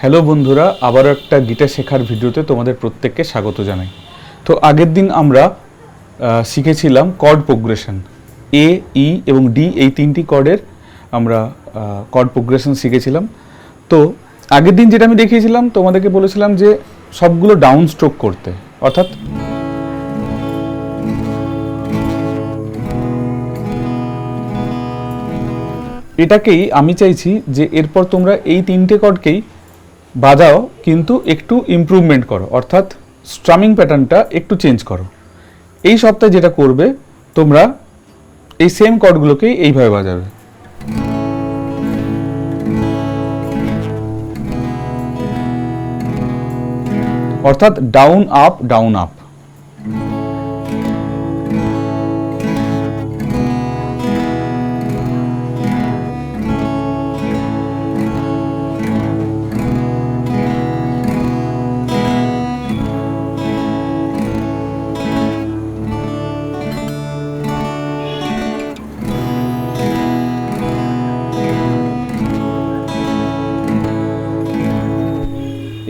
Hello বন্ধুরা, আবারও একটা গিটার শেখার ভিডিওতে তোমাদের প্রত্যেককে স্বাগত জানাই। তো আগের দিন আমরা শিখেছিলাম কর্ড প্রোগ্রেশন এ ই এবং ডি এই তিনটি কর্ডের আমরা কর্ড প্রোগ্রেশন শিখেছিলাম। তো আগের দিন যেটা আমি দেখিয়েছিলাম, তোমাদেরকে বলেছিলাম যে সবগুলো ডাউন স্ট্রোক করতে। অর্থাৎ এটাকেই আমি চাইছি যে এরপর তোমরা এই তিনটে কর্ডকেই বাজাও, কিন্তু একটু ইমপ্রুভমেন্ট করো। অর্থাৎ স্ট্রামিং প্যাটার্নটা একটু চেঞ্জ করো। এই সপ্তাহে যেটা করবে, তোমরা এই সেম কর্ডগুলোকেই এইভাবে বাজাবে। অর্থাৎ ডাউন আপ ডাউন আপ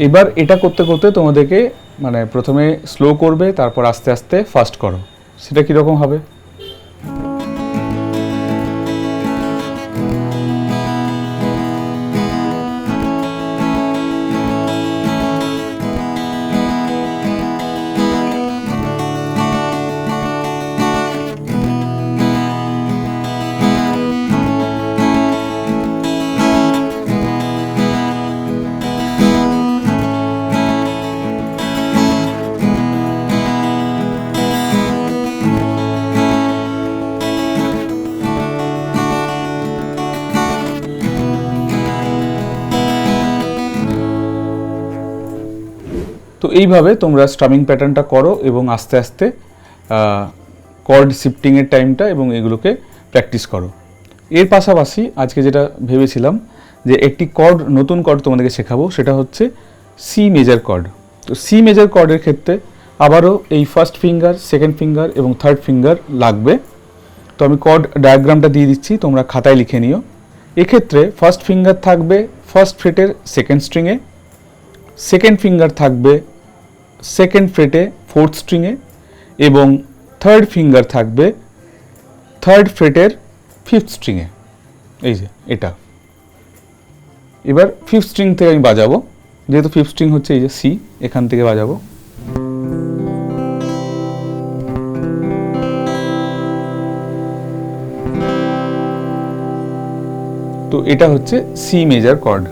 এবার এটা করতে করতে তোমাদেরকে মানে প্রথমে স্লো করবে, তারপর আস্তে আস্তে ফাস্ট করো। সেটা কীরকম হবে? তো এইভাবে তোমরা স্ট্রামিং প্যাটার্নটা করো এবং আস্তে আস্তে কর্ড শিফটিংয়ের টাইমটা এবং এগুলোকে প্র্যাকটিস করো। এর পাশাপাশি আজকে যেটা ভেবেছিলাম যে একটি কর্ড নতুন কর্ড তোমাদেরকে শেখাবো, সেটা হচ্ছে সি মেজার কর্ড তো সি মেজার কর্ডের ক্ষেত্রে আবারও এই ফার্স্ট ফিঙ্গার সেকেন্ড ফিঙ্গার এবং থার্ড ফিঙ্গার লাগবে। তো আমি কর্ড ডায়াগ্রামটা দিয়ে দিচ্ছি, তোমরা খাতায় লিখে নিও। এক্ষেত্রে ফার্স্ট ফিঙ্গার থাকবে ফার্স্ট ফ্রেটের সেকেন্ড স্ট্রিংয়ে সেকেন্ড ফিঙ্গার থাকবে সেকেন্ড ফ্রেটে ফোর্থ স্ট্রিংয়ে এবং থার্ড ফিঙ্গার থাকবে থার্ড ফ্রেটের ফিফথ স্ট্রিংয়ে এই যে, এটা। এবার ফিফথ স্ট্রিং থেকে আমি বাজাবো। যেহেতু ফিফথ স্ট্রিং হচ্ছে এই যে সি এখান থেকে বাজাবো। তো এটা হচ্ছে সি মেজার কর্ড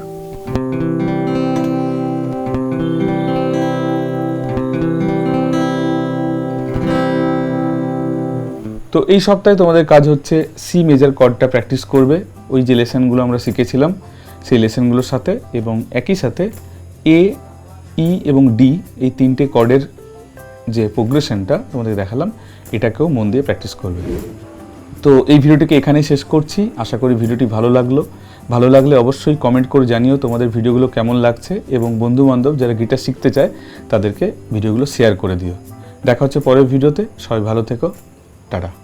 তো এই সপ্তাহে তোমাদের কাজ হচ্ছে সি মেজার কর্ডটা প্র্যাকটিস করবে। ওই যে লেসনগুলো আমরা শিখেছিলাম, সেই লেসনগুলোর সাথে এবং একই সাথে এ ই এবং ডি এই তিনটে কর্ডের যে প্রোগ্রেশনটা তোমাদের দেখালাম, এটাকেও মন দিয়ে প্র্যাকটিস করবে। তো এই ভিডিওটিকে এখানেই শেষ করছি। আশা করি ভিডিওটি ভালো লাগল। ভালো লাগলে অবশ্যই কমেন্ট করে জানিও তোমাদের ভিডিওগুলো কেমন লাগছে এবং বন্ধু বান্ধব যারা গিটার শিখতে চায়, তাদেরকে ভিডিওগুলো শেয়ার করে দিও। দেখা হচ্ছে পরের ভিডিওতে। সবাই ভালো থেকো। টাটা।